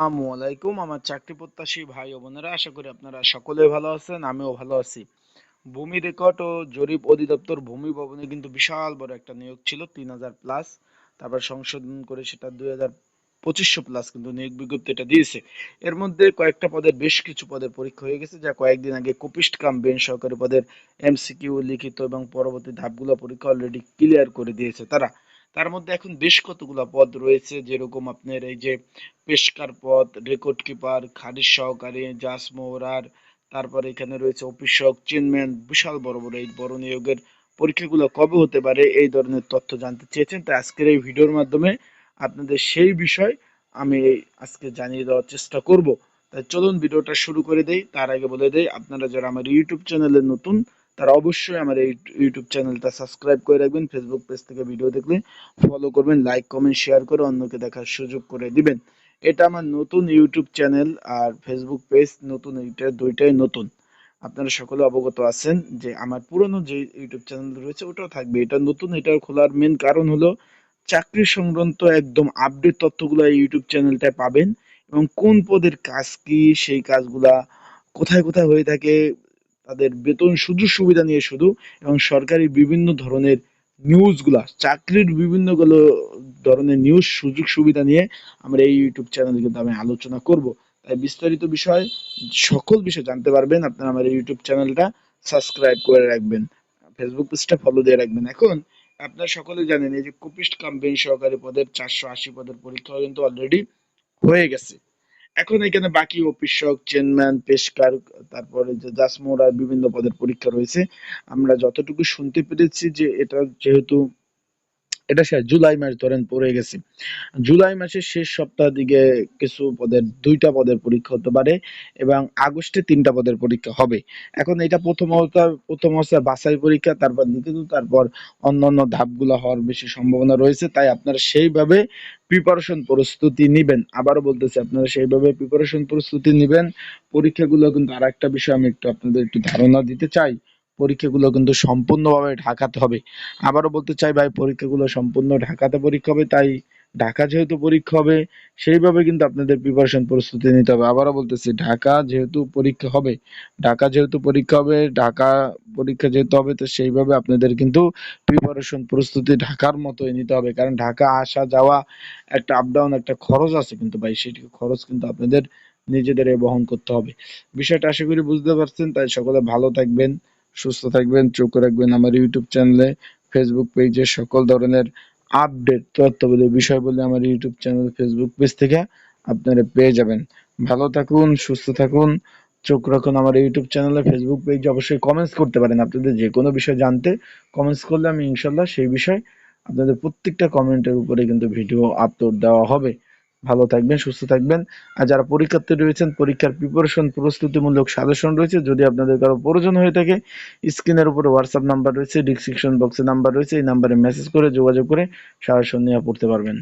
আসসালামু আলাইকুম, আমার চাকরি প্রত্যাশী ভাই ও বোনেরা, আশা করি আপনারা সকলে ভালো আছেন, আমিও ভালো আছি। ভূমি রেকর্ড ও জরিপ অধিদপ্তর ভূমি ভবনে কিন্তু বিশাল বড় একটা নিয়োগ ছিল, তিন হাজার প্লাস। তারপর সংশোধন করে সেটা দুই হাজার পঁচিশশো প্লাস কিন্তু নিয়োগ বিজ্ঞপ্তিটা দিয়েছে। এর মধ্যে কয়েকটা পদের বেশ কিছু পদের পরীক্ষা হয়ে গেছে, যা কয়েকদিন আগে কপিস্ট কাম বেঞ্চ সহকারী পদের এমসিকিউ, লিখিত এবং পরবর্তী ধাপগুলো পরীক্ষা অলরেডি ক্লিয়ার করে দিয়েছে তারা। তার মধ্যে এখন বেশ কতগুলো পদ রয়েছে, যেরকম আপনার এই যে পেশকার পদ রেকর্ড কিপার খারিজ সহকারী জাস মোহরার, তারপর এখানে রয়েছে অফিসক চেনম্যান বিশাল বড় বড় এই বড় নিয়োগের পরীক্ষাগুলো কবে হতে পারে এই ধরনের তথ্য জানতে চেয়েছেন। তাই আজকের এই ভিডিওর মাধ্যমে আপনাদের সেই বিষয় আমি আজকে জানিয়ে দেওয়ার চেষ্টা করব। তাই চলুন ভিডিওটা শুরু করে দেই। তার আগে বলে দেই, আপনারা যারা আমার ইউটিউব চ্যানেলে নতুন তারা অবশ্যই এই ইউটিউব চ্যানেলটা সাবস্ক্রাইব করে রাখবেন ফেসবুক পেজ থেকে ভিডিও দেখলে ফলো করবেন লাইক কমেন্ট শেয়ার করে অন্যকে দেখার সুযোগ করে দিবেন। এটা আমার নতুন ইউটিউব চ্যানেল আর ফেসবুক পেজ নতুন, এইটা দুইটাই নতুন। আপনারা সকলে অবগত আছেন যে আমার পুরনো যে ইউটিউব চ্যানেল রয়েছে ওটাও থাকবে, এটা নতুন, এটা খোলার মেন কারণ হলো চাকরি সংক্রান্ত একদম আপডেট তথ্যগুলো এই ইউটিউব চ্যানেলটায় পাবেন এবং কোন পদের কাজ কি, সেই কাজগুলা কোথায় কোথায় হয়ে থাকে তাদের বেতন সুযোগ সুবিধা নিয়ে শুধু এবং সরকারি বিভিন্ন ধরনের নিউজগুলা, চাকরির বিভিন্নগুলো ধরনের নিউজ সুযোগ সুবিধা নিয়ে আমরা এই ইউটিউব চ্যানেলে কিন্তু আমি আলোচনা করব। তাই বিস্তারিত বিষয়, সকল বিষয় জানতে পারবেন। আপনারা আমার ইউটিউব চ্যানেলটা সাবস্ক্রাইব করে রাখবেন, ফেসবুক পেজটা ফলো দিয়ে রাখবেন। এখন, আপনারা সকলে জানেন এই যে কপিস্ট কাম্পেনি সহকারী পদের চারশো আশি পদের পরীক্ষা কিন্তু অলরেডি হয়ে গেছে। এখন এখানে বাকি অফিসক চেয়ারম্যান, পেশকার, তারপরে যে বিভিন্ন পদের পরীক্ষা রয়েছে। আমরা যতটুকু শুনতে পেরেছি যে এটা যেহেতু এটা শেষ জুলাই মাস ধরেন পড়ে গেছে। জুলাই মাসের শেষ সপ্তাহ দিকে কিছু পদের, দুইটা পদের পরীক্ষা হতে পারে এবং আগস্টে তিনটা পদের পরীক্ষা হবে। এখন এটা প্রথম অবস্থা, প্রথম অবস্থায় বাছাই পরীক্ষা, তারপর লিখিত তারপর অন্যান্য ধাপগুলো হওয়ার বেশি সম্ভাবনা রয়েছে, তাই আপনারা সেইভাবে প্রিপারেশন প্রস্তুতি নিবেন। আবারও বলতেছি, আপনারা সেইভাবে প্রিপারেশন প্রস্তুতি নিবেন। পরীক্ষাগুলো কিন্তু আর একটা বিষয় আমি একটু আপনাদের একটু ধারণা দিতে চাই। পরীক্ষাগুলো কিন্তু সম্পূর্ণভাবে ঢাকাতে হবে। আবারও বলতে চাই ভাই, পরীক্ষাগুলো সম্পূর্ণ ঢাকাতে পরীক্ষা হবে, তাই ঢাকা যেহেতু পরীক্ষা হবে, সেইভাবে কিন্তু আপনাদের প্রিপারেশন প্রস্তুতি নিতে হবে। আবারও বলতেছি, ঢাকা যেহেতু পরীক্ষা হবে, ঢাকা যেহেতু পরীক্ষা হবে, ঢাকা পরীক্ষা যেহেতু হবে, তো সেইভাবে আপনাদের কিন্তু প্রিপারেশন প্রস্তুতি ঢাকার মতোই নিতে হবে। কারণ ঢাকা আসা যাওয়া একটা আপ ডাউন একটা খরচ আছে কিন্তু ভাই, সেটি খরচ কিন্তু আপনাদের নিজেদের বহন করতে হবে। বিষয়টা আশা করি বুঝতে পারছেন, তাই সকলে ভালো থাকবেন। সুস্থ থাকবেন, চোখ রাখবেন আমার ইউটিউব চ্যানেলে ফেসবুক পেজে সকল ধরনের আপডেট তথ্যবলী বিষয় বলে আমার ইউটিউব চ্যানেল ফেসবুক পেজ থেকে আপনারা পেয়ে যাবেন। ভালো থাকুন, সুস্থ থাকুন, চোখ রাখুন আমার ইউটিউব চ্যানেলে ফেসবুক পেজ অবশ্যই কমেন্টস করতে পারেন আপনাদের যে কোনো বিষয় জানতে। কমেন্টস করলে আমি ইনশাল্লাহ সেই বিষয় আপনাদের প্রত্যেকটা কমেন্টের উপরে কিন্তু ভিডিও আপলোড দেওয়া হবে। ভালো থাকবেন, সুস্থ থাকবেন। আর যারা পরীক্ষার্থী রয়েছেন, পরীক্ষার প্রিপারেশন প্রস্তুতিমূলক সাজেশন রয়েছে, যদি আপনাদের কারও প্রয়োজন হয়ে থাকে, স্ক্রিনের উপরে হোয়াটসঅ্যাপ নাম্বার রয়েছে ডিসক্রিপশন বক্সে নাম্বার রয়েছে, এই নাম্বারে মেসেজ করে যোগাযোগ করে সাজেশন নিয়ে পড়তে পারবেন।